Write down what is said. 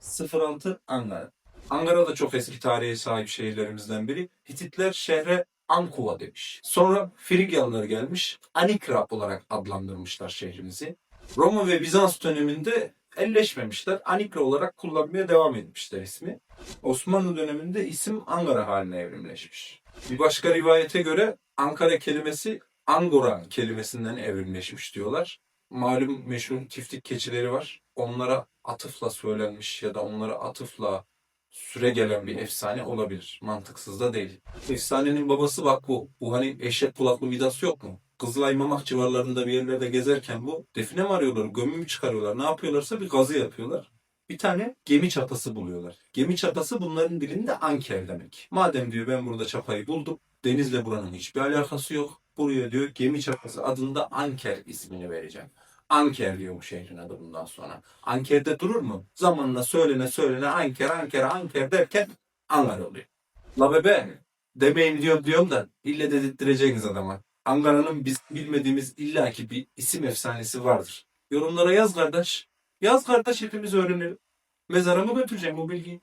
06 Ankara. Ankara da çok eski tarihe sahip şehirlerimizden biri. Hititler şehre Ankuva demiş. Sonra Frigyalılar gelmiş. Anikrap olarak adlandırmışlar şehrimizi. Roma ve Bizans döneminde elleşmemişler. Anikra olarak kullanmaya devam etmişler ismi. Osmanlı döneminde isim Ankara haline evrimleşmiş. Bir başka rivayete göre Ankara kelimesi Angora kelimesinden evrimleşmiş diyorlar. Malum meşhur tiftik keçileri var. Onlara atıfla söylenmiş ya da onlara atıfla süre gelen bir efsane olabilir. Mantıksız da değil. Efsanenin babası bak bu. Bu hani eşek kulaklı Midas yok mu? Kızılay Mamak civarlarında bir yerlerde gezerken bu define mi arıyorlar, gömü mü çıkarıyorlar, ne yapıyorlarsa bir gazı yapıyorlar. Bir tane gemi çapası buluyorlar. Gemi çapası bunların dilinde anker demek. Madem diyor ben burada çapayı buldum, denizle buranın hiçbir alakası yok. Buraya diyor gemi çapası adında Anker ismini vereceğim. Anker diyor bu şehrin adı bundan sonra. Anker'de durur mu? Zamanla söylene söylene Anker, Anker, Anker derken Ankara oluyor. La bebe demeyin diyorum diyorum da ille dedirttireceksiniz adama. Ankara'nın biz bilmediğimiz illaki bir isim efsanesi vardır. Yorumlara yaz kardeş. Yaz kardeş hepimiz öğrenelim. Mezara mı götüreceğim bu bilgiyi?